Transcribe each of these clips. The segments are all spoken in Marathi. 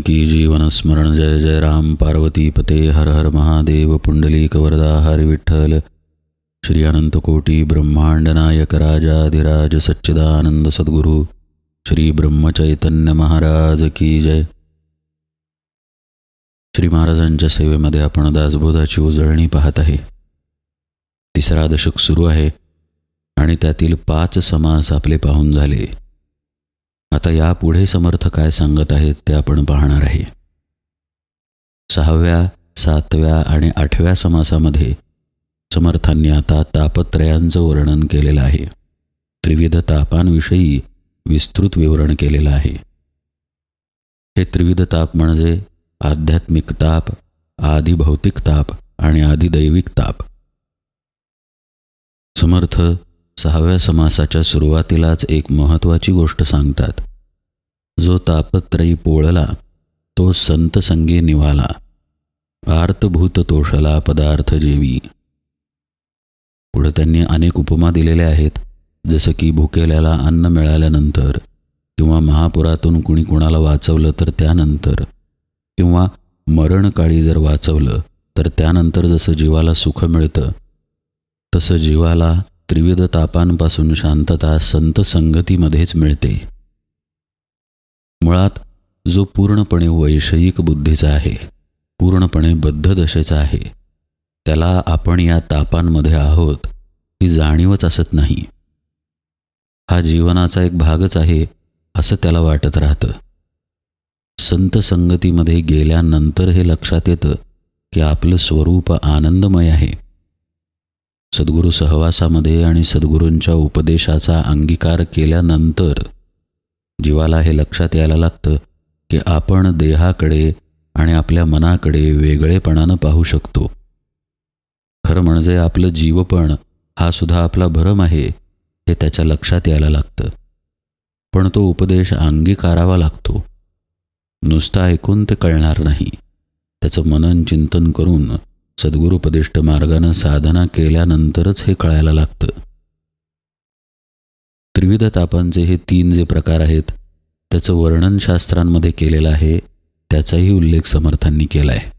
की जीवनस्मरण जय जय राम। पार्वती पते हर हर महादेव। पुंडलीकवरदा वरदा विठ्ठल श्री अनंतकोटी ब्रह्मांडनायक राजाधिराज सच्चिदानंद सद्गुरु। श्री ब्रह्मचैतन्य महाराज की जय। श्री महाराजांच्या सेवेमध्ये आपण दासबोधाची उजळणी पाहत आहे. तिसरा दशक सुरू आहे आणि त्यातील पाच समास आपले पाहून झाले. आता यापुढे समर्थ काय सांगत आहेत ते आपण पाहणार आहे. सहाव्या सातव्या आणि आठव्या समासामध्ये समर्थांनी आता तापत्रयांचं वर्णन केलेलं आहे. त्रिविध तापांविषयी विस्तृत विवरण केलेलं आहे. हे त्रिविध ताप म्हणजे आध्यात्मिक ताप आधी भौतिक ताप आणि आधी दैविक ताप. समर्थ सहाव्या समासाच्या सुरुवातीलाच एक महत्त्वाची गोष्ट सांगतात. जो तापत्रयी पोळला तो संत संगी निवाला. आर्तभूत तोषला पदार्थ जेवी. पुढं त्यांनी अनेक उपमा दिलेल्या आहेत जसं की भुकेल्याला अन्न मिळाल्यानंतर किंवा महापुरातून कुणी कुणाला वाचवलं तर त्यानंतर किंवा मरणकाळी जर वाचवलं तर त्यानंतर जसं जीवाला सुख मिळतं तसं जीवाला त्रिविध तापांपासून शांतता संत संगतीमध्येच मिळते. मुळात जो पूर्णपणे वैषयिक बुद्धीचा आहे पूर्णपणे बद्धदशेचा आहे त्याला आपण या तापांमध्ये आहोत ही जाणीवच असत नाही. हा जीवनाचा एक भागच आहे असं त्याला वाटत राहतं. संत संगतीमध्ये गेल्यानंतर हे लक्षात येतं की आपलं स्वरूप आनंदमय आहे. सद्गुरू सहवासामध्ये आणि सद्गुरूंच्या उपदेशाचा अंगीकार केल्यानंतर जीवाला हे लक्षात यायला लागतं की आपण देहाकडे आणि आपल्या मनाकडे वेगळेपणानं पाहू शकतो. खरं म्हणजे आपलं जीवपण हा सुद्धा आपला भरम आहे हे त्याच्या लक्षात यायला लागतं. पण तो उपदेश अंगीकारावा लागतो. नुसता ऐकून ते कळणार नाही. त्याचं मनन चिंतन करून सद्गुरुपदिष्ट मार्गानं साधना केल्यानंतरच हे कळायला लागतं. त्रिविध तापांचे हे तीन जे प्रकार आहेत त्याचं वर्णन शास्त्रांमध्ये केलेलं आहे त्याचाही उल्लेख समर्थांनी केला आहे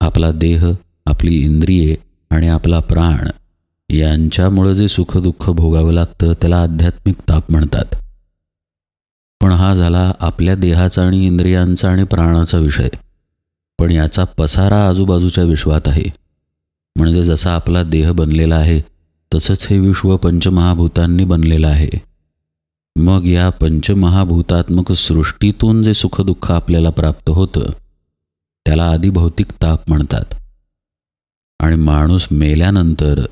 आपला देह आपली इंद्रिये आणि आपला प्राण यांच्यामुळं जे सुखदुःख भोगावं लागतं त्याला आध्यात्मिक ताप म्हणतात. पण हा झाला आपल्या देहाचा आणि इंद्रियांचा आणि प्राणाचा विषय. पण याचा पसारा आजूबाजूच्या विश्वात आहे. म्हणजे जसा आपला देह बनलेला आहे तसंच हे विश्व पंचमहाभूतांनी बनलेलं आहे. मग या पंचमहाभूतात्मक सृष्टीतून जे सुखदुःख आपल्याला प्राप्त होतं त्याला आधी भौतिक ताप म्हणतात. आणि माणूस मेल्यानंतर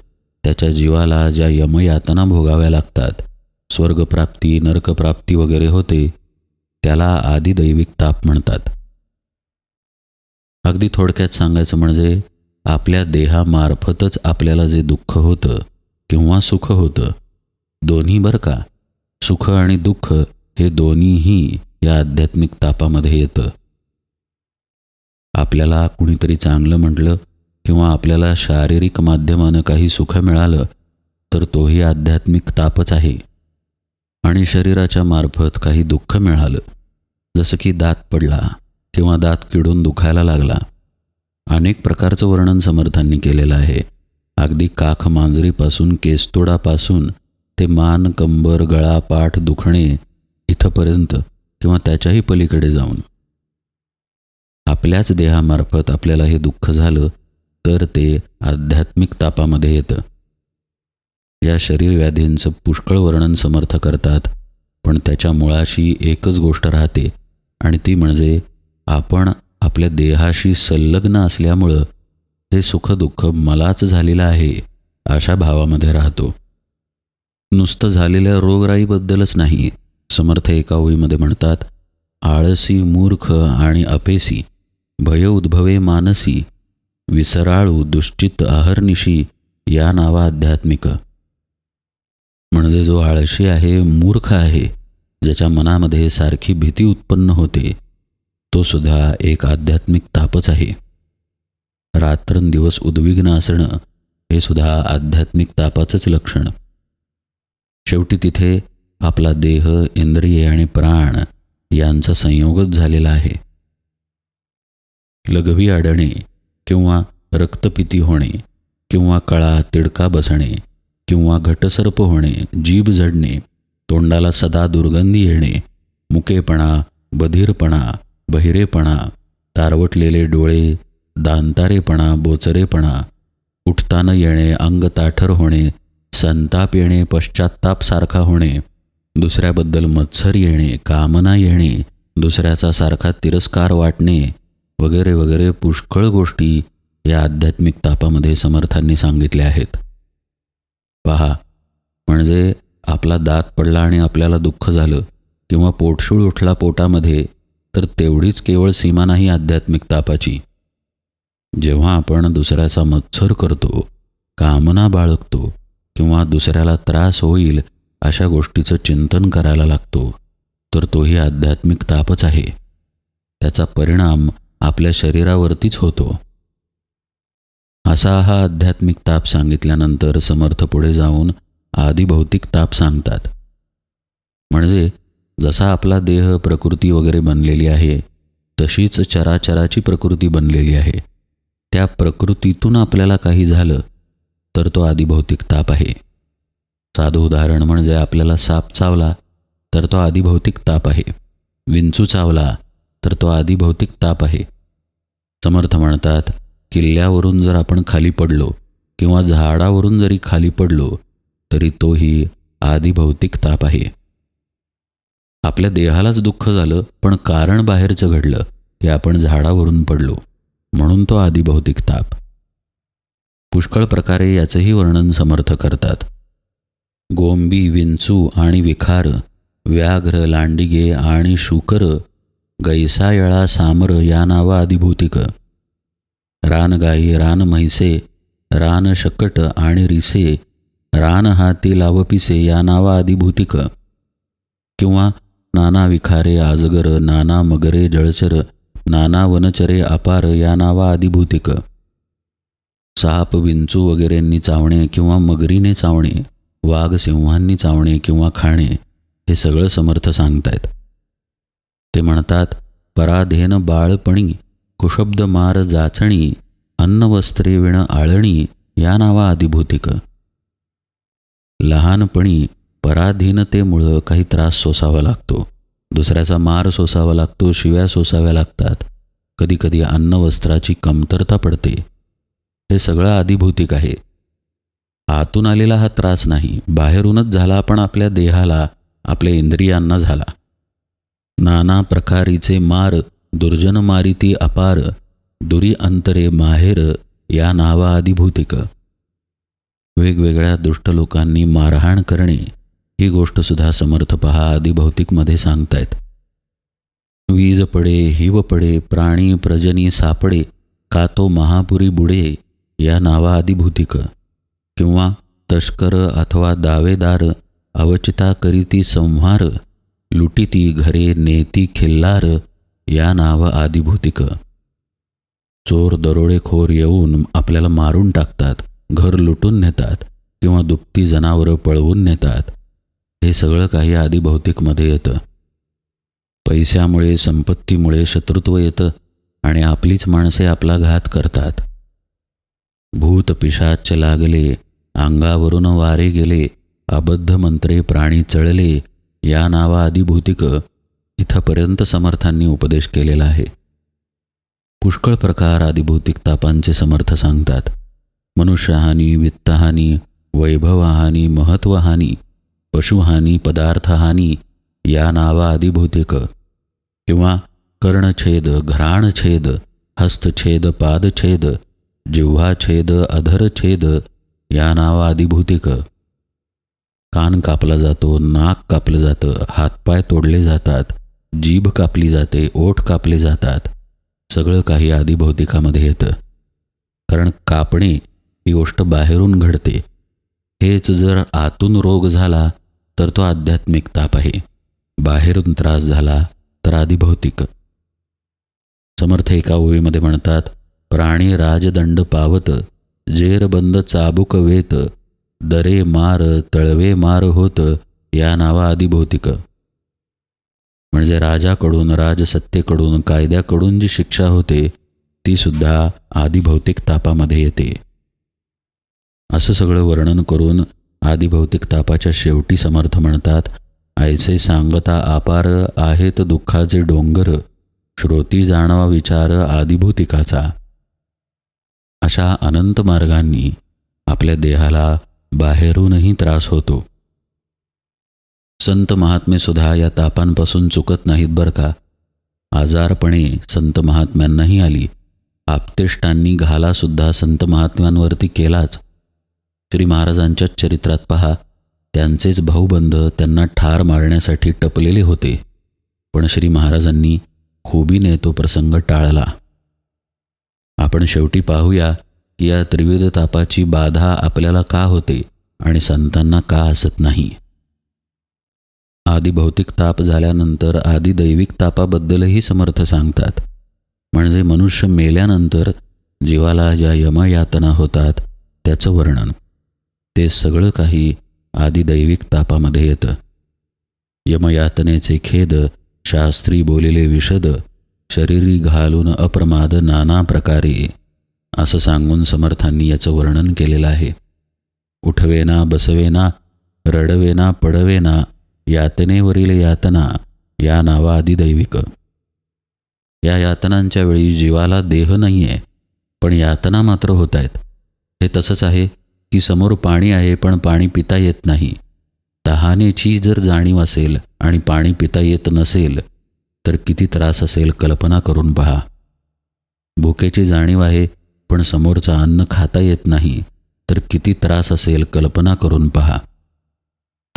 त्याच्या जीवाला ज्या यमयातना भोगाव्या लागतात स्वर्गप्राप्ती नरकप्राप्ती वगैरे होते त्याला आधी दैविक ताप म्हणतात. अगदी थोडक्यात सांगायचं म्हणजे आपल्या देहामार्फतच आपल्याला जे दुःख होतं किंवा सुख होतं दोन्ही बरं का? सुख आणि दुःख हे दोन्हीही या आध्यात्मिक तापामध्ये येतं. आपल्याला कुणीतरी चांगलं म्हटलं किंवा आपल्याला शारीरिक माध्यमानं काही सुख मिळालं तर तोही आध्यात्मिक तापच आहे. आणि शरीराच्या मार्फत काही दुःख मिळालं जसं की दात पडला किंवा दात किडून दुखायला लागला. अनेक प्रकारचं वर्णन समर्थांनी केलेलं आहे. अगदी काख मांजरीपासून केसतोडापासून ते मान कंबर गळा पाठ दुखणे इथंपर्यंत किंवा त्याच्याही पलीकडे जाऊन. आपल्याच देहामार्फत आपल्याला हे दुःख झालं तर ते आध्यात्मिक तापामध्ये येतं. या शरीर व्याधींचं पुष्कळ वर्णन समर्थ करतात पण त्याच्या मुळाशी एकच गोष्ट राहते आणि ती म्हणजे आपण आपल्या देहाशी संलग्न असल्यामुळं हे सुखदुःख मलाच झालेलं आहे अशा भावामध्ये राहतो. नुसतं झालेल्या रोगराईबद्दलच नाही समर्थ एका ओळीमध्ये म्हणतात आळसी मूर्ख आणि अपेसी भय उद्भवे मानसी विसराळू दुश्चित अहर्निशी या नावा आध्यात्मिक. म्हणजे जो आळशी आहे मूर्ख आहे ज्याच्या मनामध्ये सारखी भीती उत्पन्न होते तो सुद्धा एक आध्यात्मिक तापच आहे. रात्रंदिवस उद्विग्न असणं हे सुद्धा आध्यात्मिक तापाचंच लक्षण. शेवटी तिथे आपला देह इंद्रिये आणि प्राण यांचा संयोगच झालेला आहे. लघवी अडणे किंवा रक्तपिती होणे किंवा कळा तिडका बसणे किंवा घटसर्प होणे जीभ झडणे तोंडाला सदा दुर्गंधी येणे मुकेपणा बधीरपणा बहिरेपणा तारवटलेले डोळे दांतारेपणा बोचरेपणा उठताना येणे अंग ताठर होणे संताप येणे पश्चात्ताप सारखा होणे दुसऱ्याबद्दल मत्सर येणे कामना येणे दुसऱ्याचा सारखा तिरस्कार वाटणे वगैरे वगैरे पुष्कळ गोष्टी या आध्यात्मिक तापामध्ये समर्थांनी सांगितल्या आहेत. पहा म्हणजे आपला दात पडला आणि आपल्याला दुःख झालं किंवा पोटशूळ उठला पोटामध्ये तर तेवढीच केवळ सीमा नाही आध्यात्मिक तापाची. जेव्हा आपण दुसऱ्याचा मत्सर करतो कामना बाळगतो किंवा दुसऱ्याला त्रास होईल अशा गोष्टीचं चिंतन करायला लागतो तर तोही आध्यात्मिक तापच आहे. त्याचा परिणाम आपल्या शरीरावरतीच होतो. असा हा आध्यात्मिक ताप सांगितल्यानंतर समर्थ पुढे जाऊन आदिभौतिक ताप सांगतात. म्हणजे जसा आपला देह प्रकृती वगैरे बनलेली आहे तशीच चराचराची प्रकृती बनलेली आहे. त्या प्रकृतीतून आपल्याला काही झालं तर तो आदिभौतिक ताप आहे. साधं उदाहरण म्हणजे आपल्याला साप चावला तर तो आदिभौतिक ताप आहे. विंचू चावला तर तो आदिभौतिक ताप आहे. समर्थ म्हणतात किल्ल्यावरून जर आपण खाली पडलो किंवा झाडावरून जरी खाली पडलो तरी तोही आदिभौतिक ताप आहे. आपल्या देहालाच दुःख झालं पण कारण बाहेरचं घडलं की आपण झाडावरून पडलो म्हणून तो आदिभौतिक ताप. पुष्कळ प्रकारे याचंही वर्णन समर्थ करतात. गोंबी विंचू आणि विखार व्याघ्र लांडिगे आणि शुकर गैसायळा सामर या नावा आदिभूतिक. रानगाई रान म्हैसे रान शकट आणि रिसे रान हाती लावपिसे या नावा आदिभूतिक. किंवा नाना विखारे आजगर नाना मगरे जळचर नाना वनचरे अपार या नावा आदिभूतिक. साप विंचू वगैरेंनी चावणे किंवा मगरीने चावणे वाघ सिंहांनी चावणे किंवा खाणे हे सगळं समर्थ सांगतायत. ते म्हणतात पराधेन बाळपणी कुशब्द मार जाचणी अन्नवस्त्रे विण आळणी या नावा आदिभूतिक. लहानपणी पराधीनतेमुळं काही त्रास सोसावा लागतो. दुसऱ्याचा मार सोसावा लागतो शिव्या सोसाव्या लागतात. कधीकधी अन्नवस्त्राची कमतरता पडते. हे सगळं आदिभूतिक आहे. आतून आलेला हा त्रास नाही बाहेरूनच झाला पण आपल्या देहाला आपल्या इंद्रियांना झाला. नाना प्रकारीचे मार दुर्जन मारिती अपार दुरी अंतरे माहेर या नावा आदिभूतिक. वेगवेगळ्या दुष्ट लोकांनी मारहाण करणे ही गोष्टसुद्धा समर्थ पहा आदिभौतिकमध्ये सांगतायत. वीज पडे हिव पडे प्राणी प्रजनी सापडे का तो महापुरी बुडे या नावा आदिभूतिक किंवा तस्कर अथवा दावेदार अवचिता करीती संहार लुटीती घरे नेती खिल्लार या नाव आदिभूतिक चोर दरोडेखोर येऊन आपल्याला मारून टाकतात घर लुटून नेतात किंवा दुपती जनावरं पळवून नेतात हे सगळं काही आदिभौतिकमध्ये येतं. पैशामुळे संपत्तीमुळे शत्रुत्व येतं आणि आपलीच माणसे आपला घात करतात. भूत पिशाच लागले अंगावरून वारे गेले अबद्ध मंत्रे प्राणी चळले या नावा आदिभूतिक इथंपर्यंत समर्थांनी उपदेश केलेला आहे. पुष्कळ प्रकार आदिभौतिक तापांचे समर्थ सांगतात. मनुष्यहानी वित्तहानी वैभवहानी महत्त्वहानी पशुहानी पदार्थहानी या नावा आदिभौतिक किंवा कर्णछेद घराणछेद हस्तछेद पादछेद जिव्हाछेद अधरछेद या नावा आदिभूतिक कान कापला जातो नाक कापलं जातं हातपाय तोडले जातात जीभ कापली जाते ओठ कापले जातात. सगळं काही आदिभौतिकामध्ये येतं. कारण कापणे ही गोष्ट बाहेरून घडते. हेच जर आतून रोग झाला तर तो आध्यात्मिक ताप आहे बाहेरून त्रास झाला तर आदिभौतिक. समर्थ एका ओळीमध्ये म्हणतात प्राणी राजदंड पावत जेरबंद चाबुक वेत दरे मार तळवे मार होत या नावा आदिभौतिक. म्हणजे राजाकडून राजसत्तेकडून कायद्याकडून जी शिक्षा होते ती सुद्धा आदिभौतिक तापामध्ये येते. असं सगळं वर्णन करून आदिभौतिक तापाच्या शेवटी समर्थ म्हणतात ऐसे सांगता आपार आहेत दुःखाचे डोंगर श्रोती जाणवा विचार आदिभूतिकाचा. अशा अनंत मार्गांनी आपल्या देहाला बाहेरूनही त्रास होतो. संत महात्मे सुद्धा या तापांपासून चुकत नाहीत बरं का? आजारपणे संत महात्म्यांनाही आली. आपतेष्टांनी घालासुद्धा संत महात्म्यांवरती केलाच. श्री महाराजांच्या चरित्रात पहा त्यांचेच भाऊबंध त्यांना ठार मारण्यासाठी टपलेले होते. पण श्री महाराजांनी खोबीने तो प्रसंग टाळला. आपण शेवटी पाहूया की या त्रिविध तापाची बाधा आपल्याला का होते आणि संतांना का असत नाही? आदी भौतिक ताप झाल्यानंतर आदी दैविक तापाबद्दलही समर्थ सांगतात. म्हणजे मनुष्य मेल्यानंतर जीवाला ज्या यमयातना होतात त्याचं वर्णन. ते सगळं काही आदिदैविक तापामध्ये येतं. यमयातनेचे खेद शास्त्री बोलिले विशद शरीरी घालून अप्रमाद नाना प्रकारे असं सांगून समर्थांनी याचं वर्णन केलेलं आहे. उठवेना बसवेना रडवेना पडवेना यातनेवरील यातना या नावा आदिदैविक. या यातनांच्या वेळी जीवाला देह नाही आहे पण यातना मात्र होत आहेत हे तसंच आहे. की समोर पाणी आहे पण पाणी पिता येत नाही. तहानेची जर जाणीव असेल आणि पाणी पिता येत नसेल तर किती त्रास असेल कल्पना करून पहा. भुकेची जाणीव आहे पण समोरचं अन्न खाता येत नाही तर किती त्रास असेल कल्पना करून पहा.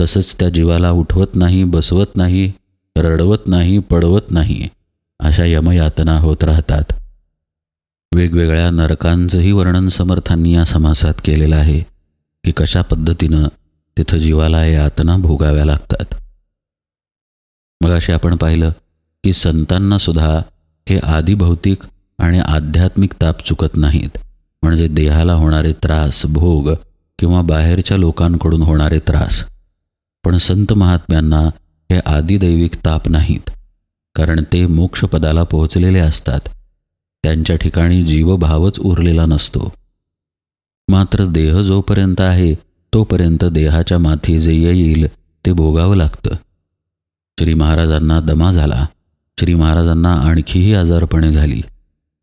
तसंच त्या जीवाला उठवत नाही बसवत नाही रडवत नाही पडवत नाही अशा यमयातना होत राहतात. वेगवेगळ्या नरकांचंही वर्णन समर्थांनी या समासात केलेलं आहे की कशा पद्धतीनं तिथं जीवाला यातना भोगाव्या लागतात. मग अशी आपण पाहिलं की संतांना सुद्धा हे आदिभौतिक आणि आध्यात्मिक ताप चुकत नाहीत. म्हणजे देहाला होणारे त्रास भोग किंवा बाहेरच्या लोकांकडून होणारे त्रास. पण संत महात्म्यांना हे आदिदैविक ताप नाहीत कारण ते मोक्षपदाला पोहोचलेले असतात. त्यांच्या ठिकाणी जीवभावच उरलेला नसतो. मात्र देह जोपर्यंत आहे तोपर्यंत देहाच्या माथी जे येईल ते भोगावं लागतं. श्री महाराजांना दमा झाला. श्री महाराजांना आणखीही आजारपणे झाली.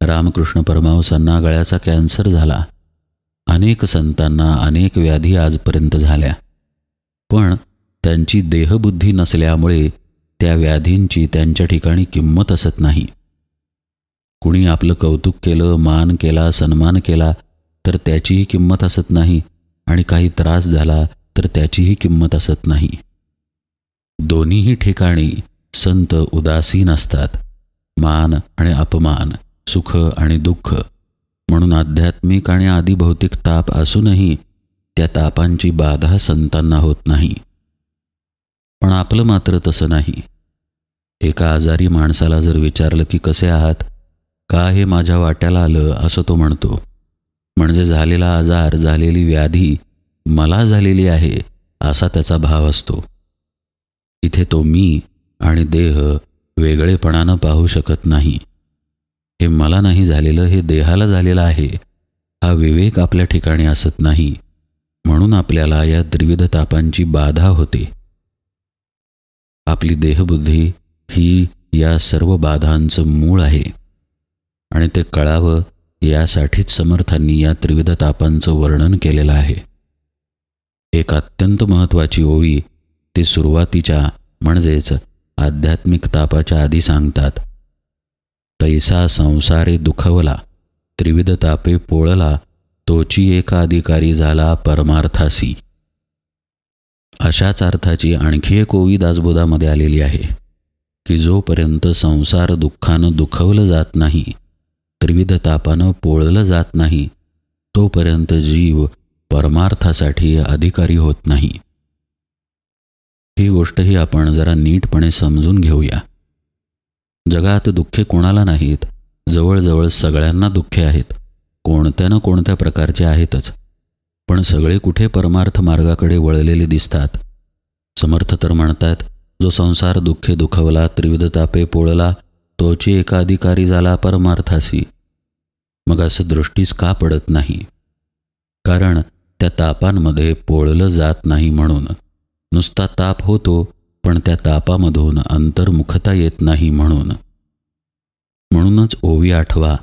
रामकृष्ण परमावसांना गळ्याचा कॅन्सर झाला. अनेक संतांना अनेक व्याधी आजपर्यंत झाल्या. पण त्यांची देहबुद्धी नसल्यामुळे त्या व्याधींची त्यांच्या ठिकाणी किंमत असत नाही. कुणी आपलं कौतुक केलं मान केला सन्मान केला तर त्याचीही किंमत असत नाही. आणि काही त्रास झाला तर त्याचीही किंमत असत नाही. दोन्हीही ठिकाणी संत उदासीन असतात. मान आणि अपमान सुख आणि दुःख. म्हणून आध्यात्मिक आणि आदिभौतिक ताप असूनही त्या तापांची बाधा संतांना होत नाही. पण आपलं मात्र तसं नाही. एका आजारी माणसाला जर विचारलं की कसे आहात? का हे माझ्या वाट्याला आलं असं तो म्हणतो. म्हणजे झालेला आजार झालेली व्याधी मला झालेली आहे असा त्याचा भाव असतो. इथे तो मी आणि देह वेगळेपणानं पाहू शकत नाही. हे मला नाही झालेलं हे देहाला झालेलं आहे. हा विवेक आपल्या ठिकाणी असत नाही. म्हणून आपल्याला या त्रिविध तापांची बाधा होते. आपली देहबुद्धी ही या सर्व बाधांचं मूळ आहे. आणि ते कळावं यासाठीच समर्थांनी या त्रिविध तापांचं वर्णन केलेलं आहे. एक अत्यंत महत्त्वाची ओवी ते सुरुवातीच्या म्हणजेच आध्यात्मिक तापाच्या आधी सांगतात. तैसा संसारे दुखवला त्रिविध तापे पोळला तोची एका अधिकारी झाला परमार्थासी. अशाच अर्थाची आणखी एक ओवी दासबोधामध्ये आलेली आहे की जोपर्यंत संसार दुःखानं दुखवलं जात नाही त्रिविध तापानं पोळलं जात नाही तोपर्यंत जीव परमार्थासाठी अधिकारी होत नाही. ही गोष्टही आपण जरा नीटपणे समजून घेऊया. जगात दुःखे कोणाला नाहीत जवळजवळ सगळ्यांना दुःखे आहेत कोणत्या ना कोणत्या प्रकारचे आहेतच. पण सगळे कुठे परमार्थ मार्गाकडे वळलेले दिसतात? समर्थ तर म्हणतात जो संसार दुःखे दुखवला त्रिविध तापे पोळला तोची एका अधिकारी झाला परमार्थासी. मग असं दृष्टीस का पडत नाही? कारण त्या तापांमध्ये पोळलं जात नाही म्हणून. नुसता ताप होतो पण त्या तापामधून अंतर्मुखता येत नाही म्हणून. म्हणूनच ओवी आठवा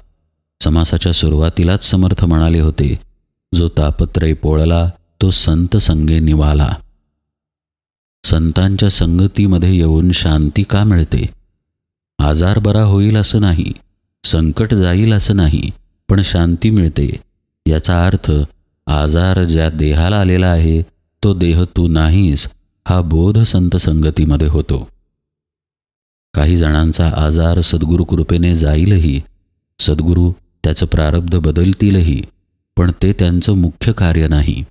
समासाच्या सुरुवातीलाच समर्थ म्हणाले होते जो तापत्रय पोळला तो संत संगे निवाला. संतांच्या संगतीमध्ये येऊन शांती का मिळते? आजार बरा होईल असं नाही संकट जाईल असं नाही पण शांती मिळते. याचा अर्थ आजार ज्या देहाला आलेला आहे तो देह तू नाहीस हा बोध संत संगतीमध्ये होतो. काही जणांचा आजार सद्गुरू कृपेने जाईलही सद्गुरू त्याचं प्रारब्ध बदलतीलही पण ते त्यांचं मुख्य कार्य नाही.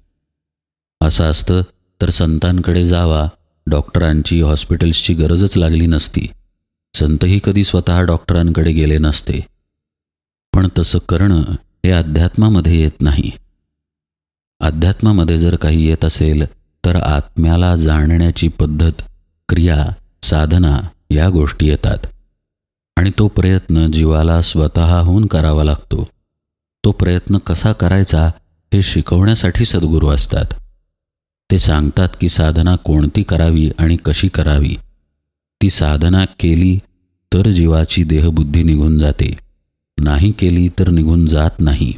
असं असतं तर संतांकडे जावा डॉक्टरांची हॉस्पिटल्सची गरजच लागली नसती. संतही कधी स्वतः डॉक्टरांकडे गेले नसते. पण तसं करणं हे अध्यात्मामध्ये येत नाही. अध्यात्मामध्ये जर काही येत असेल तर आत्म्याला जाणण्याची पद्धत क्रिया साधना या गोष्टी येतात. आणि तो प्रयत्न जीवाला स्वतःहून करावा लागतो. तो प्रयत्न कसा करायचा हे शिकवण्यासाठी सद्गुरू असतात. ते सांगतात की साधना कोणती करावी आणि कशी करावी. ती साधना केली तर जीवाची देहबुद्धी निघून जाते. नाही केली तर निघून जात नाही.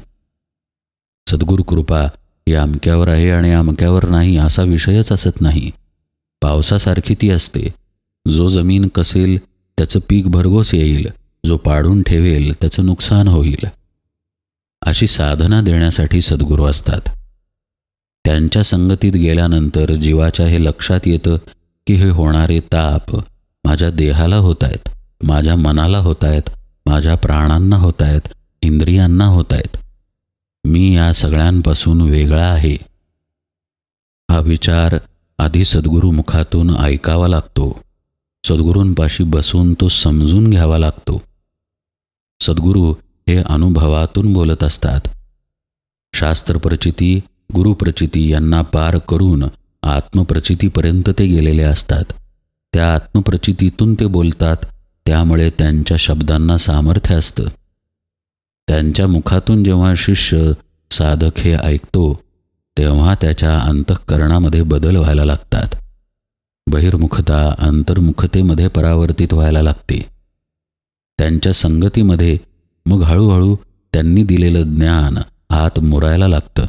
सद्गुरू कृपा हे अमक्यावर आहे आणि अमक्यावर नाही असा विषयच असत नाही. पावसासारखी ती असते. जो जमीन कसेल त्याचं पीक भरघोस येईल. जो पाडून ठेवेल त्याचं नुकसान होईल. अशी साधना देण्यासाठी सद्गुरू असतात. त्यांच्या संगतीत गेल्यानंतर जीवाच्या हे लक्षात येतं की हे होणारे ताप माझ्या देहाला होत आहेत माझ्या मनाला होत आहेत माझ्या प्राणांना होत आहेत इंद्रियांना होत आहेत मी या सगळ्यांपासून वेगळा आहे. हा विचार आधी सद्गुरुमुखातून ऐकावा लागतो. सद्गुरूंपाशी बसून तो समजून घ्यावा लागतो. सद्गुरू हे अनुभवातून बोलत असतात. शास्त्रप्रचिती गुरुप्रचिती यांना पार करून आत्मप्रचितीपर्यंत ते गेलेले असतात. त्या आत्मप्रचितीतून ते बोलतात त्यामुळे त्यांच्या शब्दांना सामर्थ्य असतं. त्यांच्या मुखातून जेव्हा शिष्य साधक हे ऐकतो तेव्हा त्याच्या अंतःकरणामध्ये बदल व्हायला लागतात. बहिर्मुखता अंतर्मुखतेमध्ये परावर्तित व्हायला लागते. त्यांच्या संगतीमध्ये मग हळूहळू त्यांनी दिलेलं ज्ञान आत मुरायला लागतं.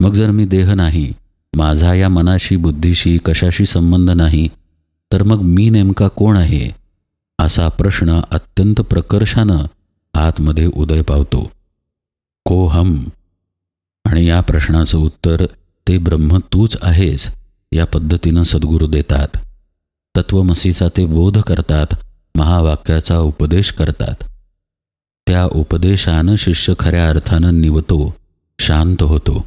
मग जर मी देह नाही माझा या मनाशी बुद्धीशी कशाशी संबंध नाही तर मग मी नेमका कोण आहे? असा प्रश्न अत्यंत प्रकर्षानं आतमध्ये उदय पावतो. को हम आणि या प्रश्नाचं उत्तर ते ब्रह्म तूच आहेस या पद्धतीनं सद्गुरू देतात. तत्वमसीचा ते बोध करतात महावाक्याचा उपदेश करतात. त्या उपदेशानं शिष्य खऱ्या अर्थानं निवतो शांत होतो.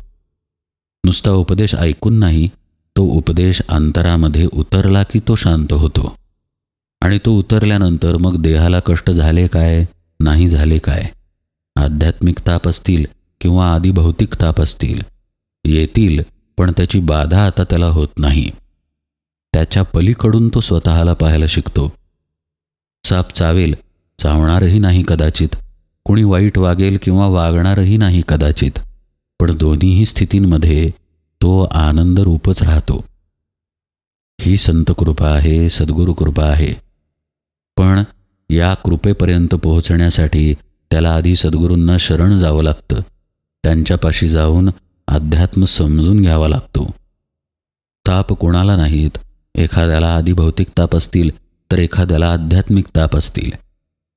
नुसता उपदेश ऐकून नाही तो उपदेश अंतरामध्ये उतरला की तो शांत होतो. आणि तो उतरल्यानंतर मग देहाला कष्ट झाले काय? नाही झाले काय? आध्यात्मिक ताप असतील किंवा आधी भौतिक ताप असतील? येतील पण त्याची बाधा आता त्याला होत नाही. त्याच्या पलीकडून तो स्वतःला पाहायला शिकतो. साप चावेल चावणारही नाही कदाचित. कुणी वाईट वागेल किंवा वागणारही नाही कदाचित. पण दोन्हीही स्थितींमध्ये तो आनंद रूपच राहतो. ही संत कृपा आहे सद्गुरू कृपा आहे. पण या कृपेपर्यंत पोहोचण्यासाठी त्याला आधी सद्गुरूंना शरण जावं लागतं. त्यांच्यापाशी जाऊन अध्यात्म समजून घ्यावा लागतो. ताप कोणाला नाहीत. एखाद्याला आधी भौतिक ताप असतील तर एखाद्याला आध्यात्मिक ताप असतील.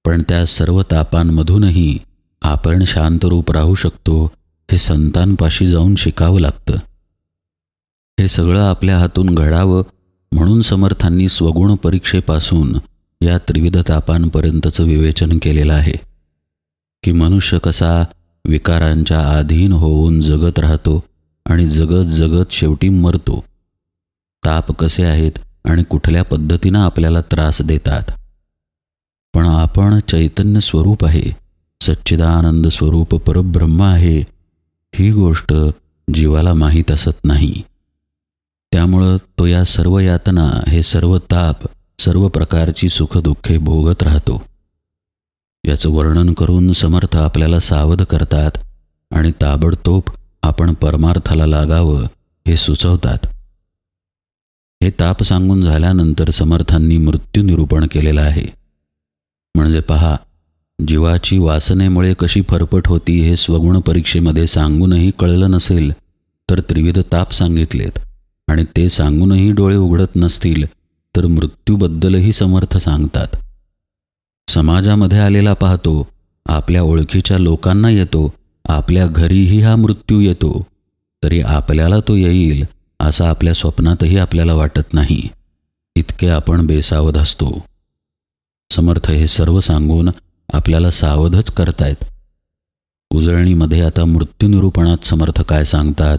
पण त्या सर्व तापांमधूनही आपण शांतरूप राहू शकतो हे संतांपाशी जाऊन शिकावं लागतं. हे सगळं आपल्या हातून घडावं म्हणून समर्थांनी स्वगुण परीक्षेपासून या त्रिविध तापांपर्यंतचं विवेचन केलेलं आहे. की मनुष्य कसा विकारांच्या अधीन होऊन जगत राहतो आणि जगत जगत शेवटी मरतो. ताप कसे आहेत आणि कुठल्या पद्धतीनं आपल्याला त्रास देतात? पण आपण चैतन्य स्वरूप आहे सच्चिदानंद स्वरूप परब्रह्म आहे ही गोष्ट जीवाला माहीत असत नाही. त्यामुळं तो या सर्व यातना हे सर्व ताप सर्व प्रकारची सुखदुःखे भोगत राहतो. याचं वर्णन करून समर्थ आपल्याला सावध करतात आणि ताबडतोब आपण परमार्थाला लागावं हे सुचवतात. हे ताप सांगून झाल्यानंतर समर्थांनी मृत्यू निरूपण केलेलं आहे. म्हणजे पहा जीवाची वासनेमुळे कशी फरफट होती हे स्वगुण परीक्षेमध्ये सांगूनही कळलं नसेल तर त्रिविध ताप सांगितलेत. आणि ते सांगूनही डोळे उघडत नसतील तर मृत्यूबद्दलही समर्थ सांगतात. समाजामध्ये आलेला पाहतो आपल्या ओळखीच्या लोकांना येतो आपल्या घरीही हा मृत्यू येतो. तरी आपल्याला तो येईल असं आपल्या स्वप्नातही आपल्याला वाटत नाही. इतके आपण बेसावध असतो. समर्थ हे सर्व सांगून आपल्याला सावधच करतायत. उजळणीमध्ये आता मृत्यूनिरूपणात समर्थ काय सांगतात?